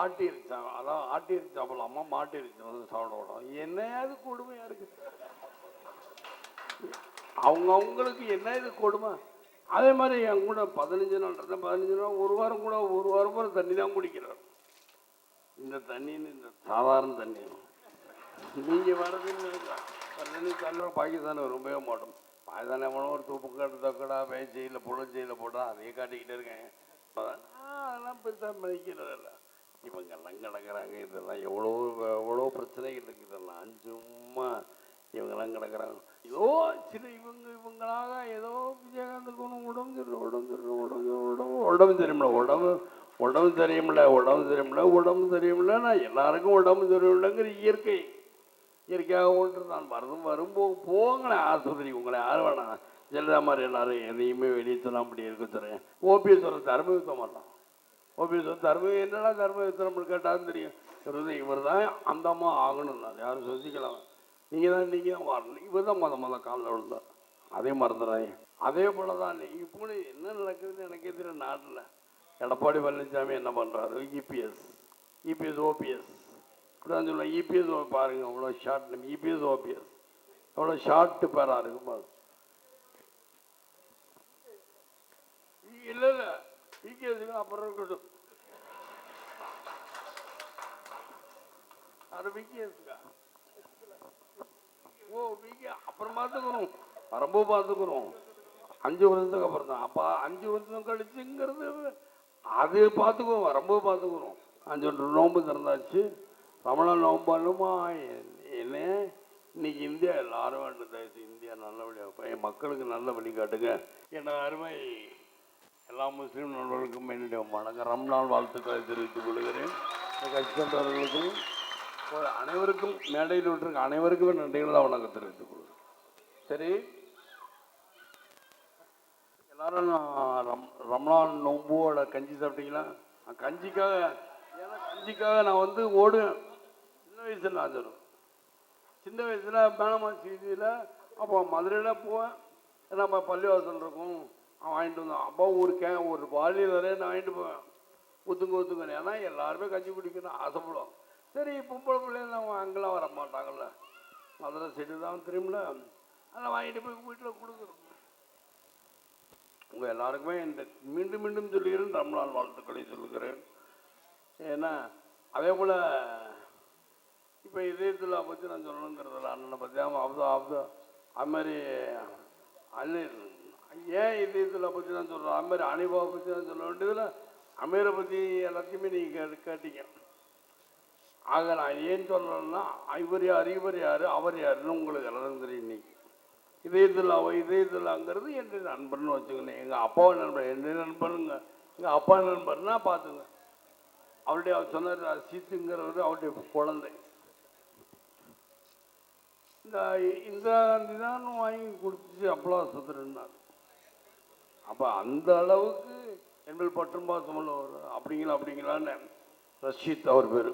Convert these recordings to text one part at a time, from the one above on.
ஆட்டி அதான் ஆட்டி இருக்கு அம்மா மாட்டி வந்து சாப்பிடணும் என்னையாவது கொடுமையா இருக்கு. அவங்க அவங்களுக்கு என்ன இது கொடுமை. அதே மாதிரி என் கூட பதினஞ்சு நாள் இருந்தால் பதினஞ்சு நாள் ஒரு வாரம் கூட ஒரு வாரம் கூட தண்ணி தான் குடிக்கிறார் இந்த தண்ணின்னு இந்த சாதாரண தண்ணி. நீங்கள் வரதுன்னு தண்ணி தண்ணி ரொம்பவே மாட்டோம். பாகிஸ்தான் எவ்வளோ ஒரு தூப்பு காட்டு தக்கடா பேச்சையில் புழச்சையில் போட்டால் அதையே காட்டிக்கிட்டே இருக்கேன். அதெல்லாம் பெருசாக மதிக்கிறதில்ல. இவங்கெல்லாம் கிடக்குறாங்க இதெல்லாம் எவ்வளோ எவ்வளோ பிரச்சனைகள் இருக்குது இதெல்லாம். சும்மா இவங்கெல்லாம் கிடக்குறாங்க. ஏதோ சில இவங்க இவங்களாக ஏதோ விஜயகாந்துக்கு ஒன்று உடம்பு சரியில்லை உடம்பு சரியில்லை உடம்பு உடம்பு உடம்பு தெரியுமில்ல உடம்பு உடம்பு தெரியுமில்ல உடம்பு தெரியுமில்ல உடம்பு தெரியுமில்ல நான் எல்லாருக்கும் உடம்பு தெரியுமில்லங்கிற இயற்கை இயற்கையாக ஒன்று நான் வரும் வரும்போது போங்களேன் ஆஸ்பத்திரி உங்களை யார் வேணாம். ஜெயலலிதா மாதிரி எல்லாரும் எதையுமே வெளியே சொன்னா அப்படி இருக்க சொல்கிறேன் ஓபிஎஸ் சொல்ல தர்ம மாட்டான் ஓபிஎஸ் தர்ம என்னடா தர்ம யுத்தம் கேட்டாலும் தெரியும். இவர் இவர் தான் அந்த அம்மா யாரும் சசிகலா நீங்கள் தான் நீங்கள் தான் வரணும் இவர் தான் மொத மொதல் காலில் விழுந்தார். அதே மறந்துடாங்க அதே போல தான் இப்போ என்ன நடக்குதுன்னு எனக்கே தெரியும் நாட்டில். எடப்பாடி பழனிசாமி என்ன பண்ணுறாரு இபிஎஸ் இபிஎஸ் ஓபிஎஸ் இப்படிதான் சொல்லுவேன் இபிஎஸ் பாருங்க அவ்வளோ ஷார்ட் இபிஎஸ் ஓபிஎஸ் அவ்வளோ ஷார்ட்டு பேராக இருக்கும் இல்லை இல்லை. இல்லை அப்புறம் இருக்கட்டும். அது விகேஎஸ்க்கா ஓ விகே அப்புறம் பார்த்துக்கணும் ரொம்ப பார்த்துக்கிறோம். அஞ்சு வருஷத்துக்கு அப்புறம் தான். அப்போ அஞ்சு வருஷம் கழிச்சுங்கிறது அது பார்த்துக்குவோம் ரொம்ப பார்த்துக்கிறோம். அஞ்சு நோன்பு திறந்தாச்சு. ரமணான் நோம்பாலுமா? என்ன? இன்னைக்கு இந்தியா எல்லாரும் வேண்டும் இந்தியா நல்லபடியாக என் மக்களுக்கு நல்ல வழிகாட்டுங்க என் அருமை எல்லா முஸ்லீம் நண்பர்களுக்கும் என்னுடைய வணக்கம். ரம்நாள் வாழ்த்துக்களை தெரிவித்துக் கொள்கிறேன். கட்சிக்காரர்களுக்கும் அனைவருக்கும் மேடையில் விட்டுருக்க அனைவருக்குமே நன்றிகளை வணக்கம் தெரிவித்துக் கொள்கிறேன். சரி. எல்லாரும் நான் ரம் ரம்லான் நோம்போட கஞ்சி சாப்பிட்டீங்களா? கஞ்சிக்காக ஏன்னா கஞ்சிக்காக நான் வந்து ஓடுவேன் சின்ன வயசில் நான் சின்ன வயசில் மேனமா செய்தியில் அப்போ மதுரையில் போவேன். நம்ம பள்ளிவாசல் இருக்கும். அவன் வாங்கிட்டு வந்தான். அப்போ ஒரு கே ஒரு பாலியில் நிறைய நான் வாங்கிட்டு போவேன். ஒத்துங்க ஒத்துங்க ஏன்னா எல்லாருமே கஞ்சி குடிக்கணும் ஆசைப்படுவோம் சரி பொம்பளை பிள்ளைங்க அவங்க அங்கெல்லாம் வர மாட்டாங்கல்ல. மதுரை சைடு தான் தெரியும்ல அதெல்லாம் வாங்கிட்டு போய் வீட்டில் கொடுக்குறோம் உங்கள் எல்லாருக்குமே இந்த மீண்டும் மீண்டும் சொல்லுகிறேன் ரம்லான் வாழ்த்துக்களை சொல்லுகிறேன். ஏன்னா அதே போல் இப்போ இதயத்தில் பற்றி நான் சொல்லணுங்கிறதில்ல அண்ணனை பற்றி அவன் அப்தா அப்தா அது மாதிரி அல்ல ஏன் இதயத்தில் பற்றி நான் சொல்கிறோம் அது மாதிரி அனிபாவை பற்றி நான் சொல்ல வேண்டியதில் அமீரை பற்றி எல்லாத்தையுமே நீங்கள் கேட்டீங்க. ஆக நான் ஏன் சொல்கிறேன்னா இவர் யார் இவர் யார் அவர் யாருன்னு உங்களுக்கு எல்லாரும் தெரியும் இன்னைக்கு. இதயத்தில் அவ இதயத்தில்ங்கிறது என்னுடைய நண்பர்னு வச்சுக்கணும் எங்கள் அப்பாவை நண்பர் என்னுடைய நண்பருங்க. எங்கள் அப்பா நண்பர்னா பார்த்துங்க. அவருடைய அவர் சொன்னார் சீத்துங்கிறவர் அவருடைய குழந்தை. இந்த இந்திரா காந்தி தான் வாங்கி கொடுத்துச்சு அப்பளம் சுத்துறேன்னார். அப்போ அந்த அளவுக்கு என்பது பற்றும் பாசம் உள்ளவர் அப்படிங்களா அப்படிங்களான்னு ரஷீத் அவர் பேர்.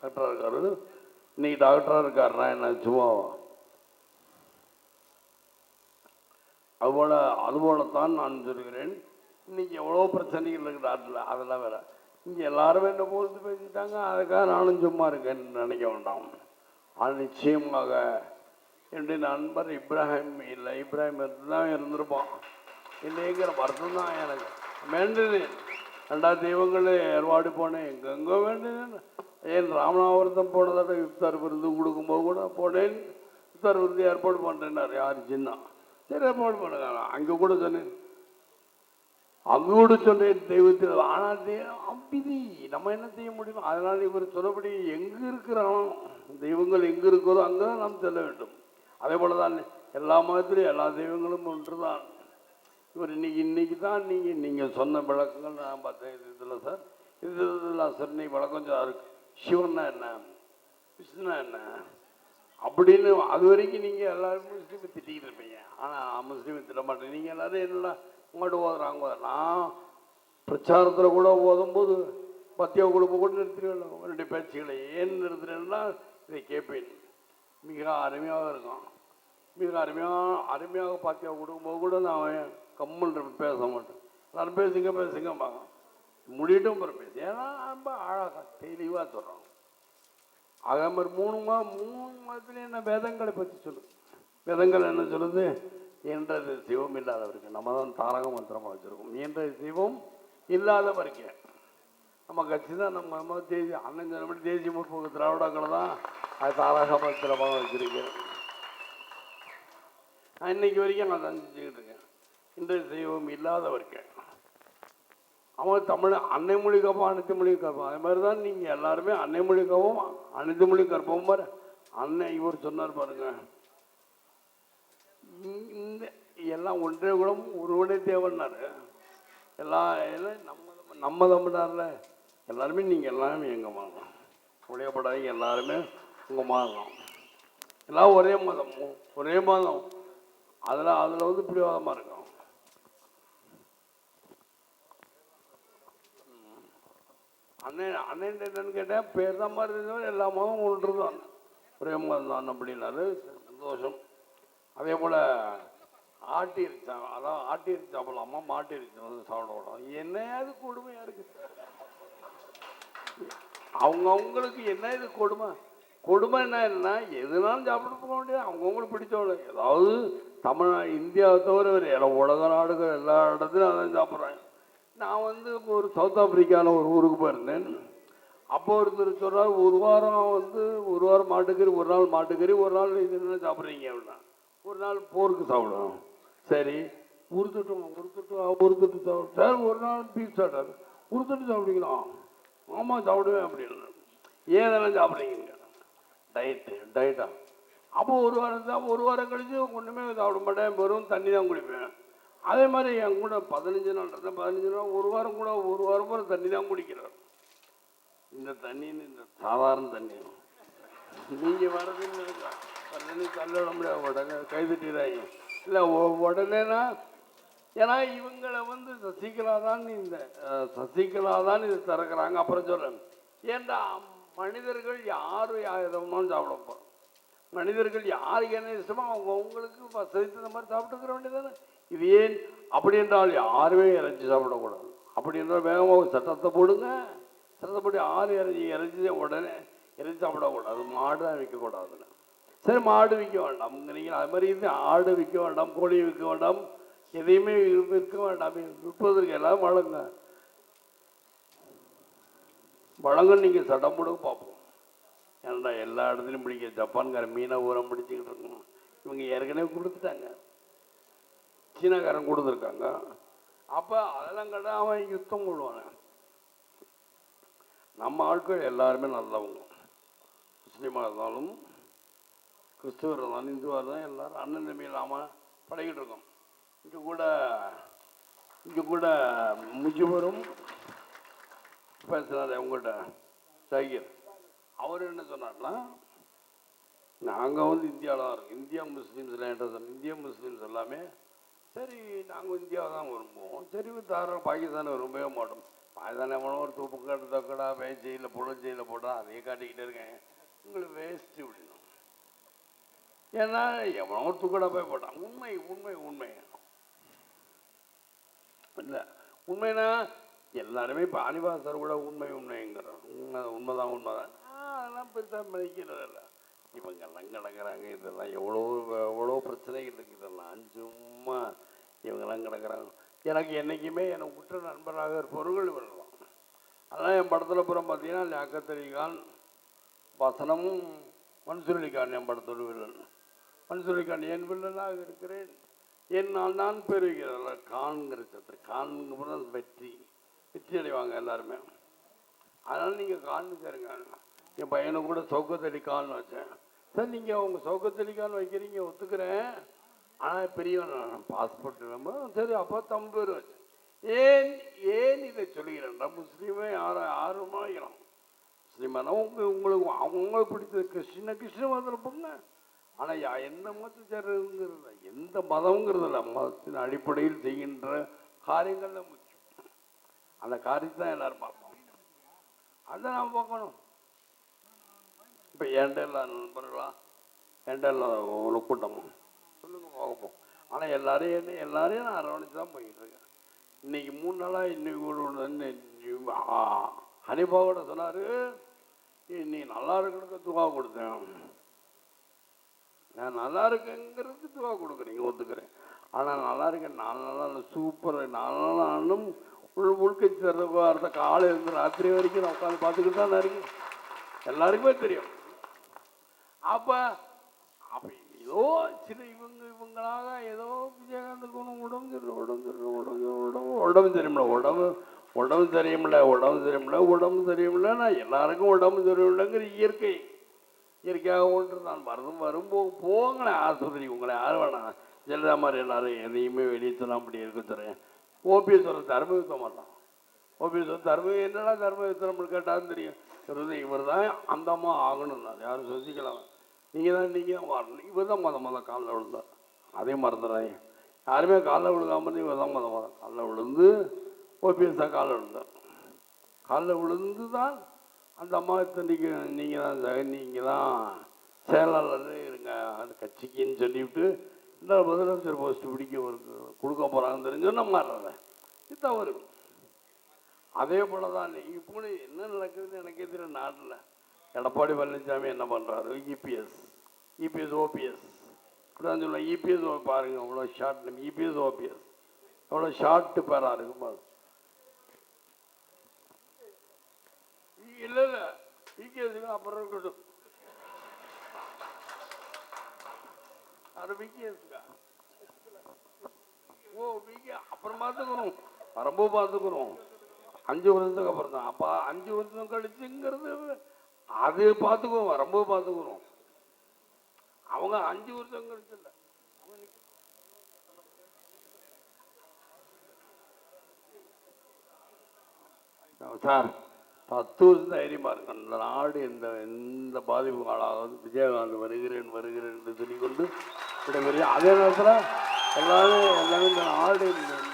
டாக்டராக இருக்காரு. இன்னைக்கு டாக்டராக இருக்காருனா என்ன சும்மா அதுபோல் அதுபோலத்தான் நான் சொல்கிறேன். இன்னைக்கு எவ்வளோ பிரச்சனைகள் இருக்கு நாட்டில் அதெல்லாம் வேற. இங்கே எல்லாரும் என்ன போகிறது பேசிட்டாங்க. அதுக்காக நானும் சும்மா இருக்கேன்னு நினைக்க வேண்டாம். ஆனால் நிச்சயமாக என்னுடைய நண்பர் இப்ராஹிம் இல்லை. இப்ராஹிம் தான் இருந்திருப்பான். இல்லைங்கிற வருத்தம் தான் எனக்கு. வேண்டுது. ரெண்டா தெய்வங்கள் ஏற்பாடு போனேன் எங்கெங்கோ வேண்டுது ஏன் ராமநாதபுரத்தம் போனதாட்ட விப்தார் விருந்து கொடுக்கும்போது கூட போனேன். விப்தார் விருந்து ஏற்பாடு பண்ணுறேன்னார் யார்? சின்ன சரி ஏற்பாடு பண்ணுங்க. அங்கே கூட சொன்னேன். அங்கே கூட சொன்னேன் தெய்வத்தில். ஆனால் அம்பிதி. நம்ம என்ன செய்ய முடியும்? அதனால் இவர் சொல்லபடி எங்கே இருக்கிறானோ தெய்வங்கள் எங்கே இருக்கிறதோ அங்கே தான் நாம் செல்ல வேண்டும். அதே போல தான் எல்லா மதத்திலையும் எல்லா தெய்வங்களும் ஒன்று தான் இவர் இன்னைக்கு இன்னைக்கு தான் நீங்கள் நீங்கள் சொன்ன விளக்கங்கள் நான் பார்த்தேன். இது இதில் சார். இது இதில் சார் இன்னைக்கு விளக்கம் இருக்கு சிவன்னா என்ன? விஷ்ணுனா என்ன? அப்படின்னு அது வரைக்கும் நீங்கள் எல்லாரும் முஸ்லீமை திட்டிக்கிட்டு இருப்பீங்க. ஆனால் முஸ்லீமை திட்ட மாட்டேன். நீங்கள் எல்லோரும் என்னெல்லாம் உங்கள்கிட்ட ஓதுறாங்க? நான் பிரச்சாரத்தில் கூட ஓதும்போது பத்திய குழுப்ப கூட நிறுத்திடுவேன். உங்களுடைய பேச்சுகளை ஏன் நிறுத்துறேன்னா இதை கேட்பேன். மிக அருமையாக இருக்கும். மிக அருமையாக அருமையாக பாத்தியா கொடுக்கும்போது கூட நான் கம்மல் பேச மாட்டேன். எல்லாரும் பேசுங்க பேசுங்கம்பாங்க. முடியட்டும் அப்புறம் பேசு. ஏன்னா ரொம்ப அழகாக தெளிவாக சொல்கிறோம் அதே மாதிரி மூணு மா மூணு மாதத்துலேயும் என்ன வேதங்களை பற்றி சொல்லு வேதங்கள் என்ன சொல்லுது? என்றது சிவம் இல்லாதவருக்கு நம்ம தான் தாரக மந்திரமாக வச்சுருக்கோம். என்றது சிவம் இல்லாதவருக்கு நம்ம கட்சி தான் நம்ம நம்ம தேசிய அண்ணன் சொன்னபடி தேசிய முற்போக்கு திராவிடங்களை தான் அது தாரக மந்திரமாக வச்சுருக்கேன். நான் இன்னைக்கு வரைக்கும் நான் சந்திச்சுக்கிட்டு இருக்கேன். இந்த தெய்வம் இல்லாதவர்கள் அவன் தமிழ் அன்னை மொழி கற்போம் அனைத்து மொழி கற்போம் அதே மாதிரி தான் நீங்கள் எல்லாருமே அன்னை மொழி கற்போம் அனைத்து மொழி கற்போம் பாரு. அண்ணன் இவர் சொன்னார் பாருங்க. இந்த எல்லாம் ஒன்றே குலம் ஒருவனே தேவன்னாரு. எல்லா எல்லாம் நம்ம நம்ம தமிழ்நாட்டில் எல்லாருமே நீங்கள் எல்லாருமே எங்கள் மாறலாம். உடையப்படாதீங்க எல்லாருமே உங்கள் மாறலாம். எல்லாம் ஒரே மதம் ஒரே மதம். அதில் அதில் வந்து பிடிவாதமாக இருக்கும். அண்ணன் அண்ணன் என்னன்னு கேட்டேன் பேர் தான் மாதிரி இருந்தவர் எல்லா மதமும் ஒன்று தான் தான் அப்படின்னாரு. சந்தோஷம். அதே போல் ஆட்டி இறைச்சா அதான் ஆட்டி இறைச்சி சாப்பிடலாமா மாட்டி இறைச்சி வந்து சாப்பிட விடும் அது கொடுமையாக இருக்குது அவங்கவுங்களுக்கு என்ன இது கொடுமை? கொடுமை என்ன என்னன்னா எதுனாலும் சாப்பிட்டு போக முடியாது அவங்கவுங்களுக்கு பிடிச்சவங்க. ஏதாவது தமிழ்நாடு இந்தியாவை தவிர வேறு எல்லா உலக நாடுகள் எல்லா இடத்துலையும் அதான் சாப்பிட்றாங்க. நான் வந்து இப்போ ஒரு சவுத் ஆப்பிரிக்காவில் ஒரு ஊருக்கு போயிருந்தேன். அப்போ ஒருத்தர் சொல்கிறார் ஒரு வாரம் வந்து ஒரு வாரம் மாட்டுக்கறி ஒரு நாள் மாட்டுக்கறி ஒரு நாள் இது என்ன சாப்பிட்றீங்க அப்படின்னா ஒரு நாள் போருக்கு சாப்பிடுவோம். சரி உறுத்துட்டோம் உறுத்துட்டோம் உறுத்துட்டு சாப்பிடும் சார் ஒரு நாள் பீஸ் சாப்பிட்டாரு உறுத்துட்டு சாப்பிடுவீங்களா? ஆமாம் சாப்பிடுவேன் அப்படின்னு ஏன் இதெல்லாம் சாப்பிட்றீங்க? டயட்டு டயட்டா அப்போ ஒரு வாரம் தான் ஒரு வாரம் கழிச்சு ஒன்றுமே சாப்பிட மாட்டேன். வெறும் தண்ணி தான் குடிப்பேன். அதே மாதிரி என் கூட பதினஞ்சு நாள் இருந்தால் பதினஞ்சு நாள் ஒரு வாரம் கூட ஒரு வாரம் கூட தண்ணி தான் குடிக்கிறார். இந்த தண்ணின்னு இந்த சாதாரண தண்ணி. நீங்கள் வரதுன்னு இருக்கா வரதுன்னு தள்ளிட முடியாது. உடனே கைதுட்டிடாங்க இல்லை உடனேனா ஏன்னா இவங்களை வந்து சசிகலா தான் இந்த சசிகலா தான் இது திறக்கிறாங்க. அப்புறம் சொல்கிறேன் ஏன்டா மனிதர்கள் யாரும் எதமாலும் சாப்பிட போகிறோம் மனிதர்கள் யாருக்கு என்ன இஷ்டமோ அவங்க அவங்களுக்கு வசதி தகுந்த மாதிரி சாப்பிட்டுக்கிற வேண்டியதானே இது ஏன்? அப்படி என்றால் யாருமே இறைச்சி சாப்பிடக்கூடாது. அப்படி என்றால் வேகமாக ஒரு சட்டத்தை போடுங்க. சட்டத்தைப்படி ஆறு இறைச்சி இறைச்சி உடனே இறைச்சி சாப்பிடக்கூடாது. மாடு தான் விற்கக்கூடாதுன்னு. சரி மாடு விற்க வேண்டாம். நீங்கள் அது மாதிரி இது ஆடு விற்க வேண்டாம் கோழி விற்க வேண்டாம் எதையுமே விற்க வேண்டாம். விற்பதற்கு எல்லாம் வழங்க. வழங்க நீங்கள் சட்டம் போடுங்க பார்ப்போம். ஏன்டா எல்லா இடத்துலையும் பிடிக்க. ஜப்பான்கார மீனை ஊரம் பிடிச்சிக்கிட்டு இருக்கணும். இவங்க ஏற்கனவே கொடுத்துட்டாங்க. சீனாக்காரன் கொடுத்துருக்காங்க. அப்போ அதெல்லாம் கேட்டால் அவன் யுத்தம் கொள்வானே நம்ம ஆட்கள் எல்லாருமே நல்லவங்க. முஸ்லீமாக இருந்தாலும் கிறிஸ்துவர் இருந்தாலும் இந்துவாக இருந்தாலும் எல்லாரும் அண்ணன் தம்பி இல்லாமல் பழகிட்டு இருக்கோம். இங்கே கூட இங்கே கூட முஜிபரும் பேசுனாரு உங்கள்கிட்ட சைகர் அவர் என்ன சொன்னார்னா நாங்கள் வந்து இந்தியாவில் தான் இருக்கோம். இந்தியா முஸ்லீம்ஸ்லாம் என்கிட்ட சொன்ன இந்திய முஸ்லீம்ஸ் எல்லாமே சரி நாங்கள் இந்தியாவை தான் விரும்புவோம். சரி தாராளம் பாகிஸ்தானை விரும்பவே மாட்டோம். பாகிஸ்தான் எவனோ ஒரு தூப்பு காட்டு தக்கடா பேச்சையில் புழஞ்சையில் போட்டா அதையே காட்டிக்கிட்டே இருக்கேன். உங்களுக்கு வேஸ்ட்டு விடணும் ஏன்னா எவனோ ஒரு தூக்கடா போய் போட்டான். உண்மை உண்மை உண்மை. இல்லை உண்மைனா எல்லாருமே இப்போ அனிவாசர் கூட உண்மை உண்மைங்கிறோம் உண்மை உண்மைதான் உண்மைதான். அதெல்லாம் பெருசாக மதிக்கிறதில்ல இவங்கெல்லாம் கிடக்கிறாங்க இதெல்லாம் எவ்வளோ எவ்வளோ பிரச்சனைகள் இருக்குது இதெல்லாம் சும்மா இவங்கெல்லாம் கிடக்கிறாங்க. எனக்கு என்றைக்குமே எனக்கு உற்ற நண்பராக இருப்பவர்கள் இவர்கள் தான் அதனால் என் படத்தில் புறம் பார்த்தீங்கன்னா லியாக்கத்தரிகான் வசனமும் மன்சூரிகான் என் படத்தோடு வில்லன். மன்சூரிகான் என் வில்லனாக இருக்கிறேன். என் நான் நான் பெறுகிறதில்ல கான்கிற சத்து கான்கு வெற்றி வெற்றி. அடைவாங்க எல்லாருமே. அதனால் நீங்கள் கான்னு சேருங்க என் பையனை கூட சௌக்கத்தடி வச்சேன். சார் நீங்கள் உங்கள் சௌக்கத்தடி வைக்கிறீங்க ஒத்துக்கிறேன். ஆனால் பெரியவன் பாஸ்போர்ட் நம்ம சரி அப்போ தம்பேர் வச்சேன் வச்சு. ஏன் ஏன் இதை சொல்லுகிறேன்டா முஸ்லீமே யாரும் ஆர்வமாக வைக்கலாம் முஸ்லீமான உங்க உங்களுக்கு அவங்களுக்கு பிடிச்சது கிறிஸ்டின கிறிஸ்டின மதத்தில் போங்க. ஆனால் யா எந்த மதத்தை சேர்றதுங்கிறது எந்த மதம்ங்கிறது இல்லை மதத்தின் அடிப்படையில் செய்கின்ற காரியங்கள் தான் முக்கியம். அந்த காரியத்தை தான் எல்லோரும் பார்ப்போம் அதை நாம் பார்க்கணும். இப்போ என்கிட்ட எல்லா நண்பர்களா என்கிட்ட எல்லா ஒரு கூட்டமும் சொல்லுங்கள் பார்ப்போம். ஆனால் எல்லாரையும் என்ன எல்லாரையும் நான் அரவணைச்சு தான் போய்கிட்டு இருக்கேன். இன்னைக்கு மூணு நாளாக இன்னைக்கு ஒன்று ஹனிபாவோட சொன்னார் நீ நல்லா இருக்கிறதுக்கு துவா கொடுத்தேன். நான் நல்லா இருக்கேங்கிறதுக்கு துவா கொடுக்குறீங்க ஒத்துக்கிறேன். ஆனால் நல்லா இருக்கேன் நாலு நாளாக சூப்பர் நாலு நாளும் உள் உள்கட்சி தர்றதுக்கு அடுத்த காலையில ராத்திரி வரைக்கும் நான் உட்காந்து பார்த்துக்கிட்டு தான் நான் இருக்கேன். எல்லாருக்குமே தெரியும். அப்போ அப்போ ஏதோ சில இவங்க இவங்களாக ஏதோ விஜயகாந்துக்கு ஒன்று உடம்பு சரியில்லை உடம்பு சரியில்லை உடம்பு உடம்பு உடம்பு சரியில்லை உடம்பு உடம்பு சரியில்லை உடம்பு சரியில்லை உடம்பு சரியில்லை நான் எல்லாருக்கும் உடம்பு சரியில்லைங்கிற இயற்கை இயற்கையாக ஒன்று நான் வரதும் வரும் போ போங்களேன் ஆஸ்பத்திரி உங்களை யார் வேணாம் ஜெயலலிதா மாதிரி எல்லாரும் எதையுமே வெளியே சொல்லாம அப்படி இருக்க தரேன் ஓபிஎஸ் ஒரு தர்மயுத்தம் வரலாம் ஓபிஎஸ் ஒரு தர்ம என்னடா தர்மயுத்தம் கேட்டாலும் தெரியும். இவர் இவர் தான் அந்தமாக அம்மா ஆகணும் யாரும் சொசிக்கலாம் நீங்கள் தான் நீங்கள் தான் வரணும் இவர் தான் மொதல் மொதல் காலில் விழுந்தார் அதே மறந்துடுறாங்க யாருமே காலில் விழுகாமல் இவர் தான் மொதல் மொதல் காலில் விழுந்து ஓபிஎஸ் தான் காலில் விழுந்தார். காலில் விழுந்து தான் அந்த அம்மா இத்தனைக்கு நீங்கள் தான் ச- நீங்கள் தான் செயலாளர் இருங்க. அந்த கட்சிக்குன்னு சொல்லிவிட்டு இந்த முதலமைச்சர் போஸ்ட் பிடிக்க ஒரு கொடுக்க போகிறாங்கன்னு தெரிஞ்சு நம்ம மாறுறேன் இது தவறு. அதே போல தான் இப்போ என்ன நடக்குதுன்னு எனக்கே தெரியும் நாட்டில். எடப்பாடி பழனிசாமி என்ன பண்ணுறாரு இபிஎஸ் இபிஎஸ் ஓபிஎஸ் இப்படிதான் சொல்லுவேன் இபிஎஸ் பாருங்க அவ்வளோ ஷார்ட் இபிஎஸ் ஓபிஎஸ் அவ்வளோ ஷார்ட்டு பேராக இருக்கும் பாருங்க இல்ல இல்ல. விகேஸுக்கு அப்புறம் இருக்கட்டும். அது விகேஸுக்கா ஓ விகே அப்புறம் பார்த்துக்கிறோம். ரொம்ப பார்த்துக்கிறோம். அஞ்சு வருஷத்துக்கு அப்புறம் தான் அப்போ அஞ்சு வருஷம் கழிச்சுங்கிறது அது பார்த்துக்குவோம் ரொம்ப பார்த்துக்குறோம் அவங்க அஞ்சு வருஷம் கழிச்சு இல்லை. சார் பத்து வருஷம் தைரியமா இருக்கு அந்த நாடு எந்த எந்த பாதிப்பு ஆளாகாது விஜயகாந்த் வருகிறேன் வருகிறேன் என்று சொல்லிக்கொண்டு விடைபெறும் அதே நேரத்தில் எல்லாரும் எல்லாமே இந்த நாடு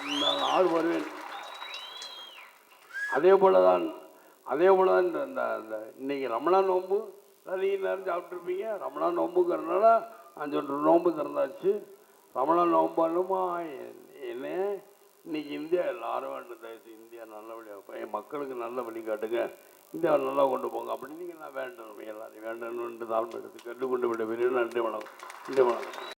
இந்த நாடு வருவேன். அதே போல தான் அதே போல் தான் இந்த இந்த இந்த இன்னைக்கு ரமணா நோம்பு. நீங்கள் நேரம் சாப்பிட்ருப்பீங்க ரமணா நோம்புங்கிறனால அஞ்சு சொல்கிற நோன்பு திறந்தாச்சு. ரமணா நோம்பாலுமா? என்ன? இன்றைக்கி இந்தியா எல்லாரும் வேண்டும் இந்தியா நல்லபடியாக மக்களுக்கு நல்ல வழி காட்டுங்க. இந்தியாவை நல்லா கொண்டு போங்க. அப்படின்னு நீங்கள் நான் வேண்டணும் எல்லாரையும். வேண்டணும்னு தாழ்மை எடுத்து கண்டு கொண்டு விட பெரிய நன்றி வணக்கம். நன்றி வணக்கம்.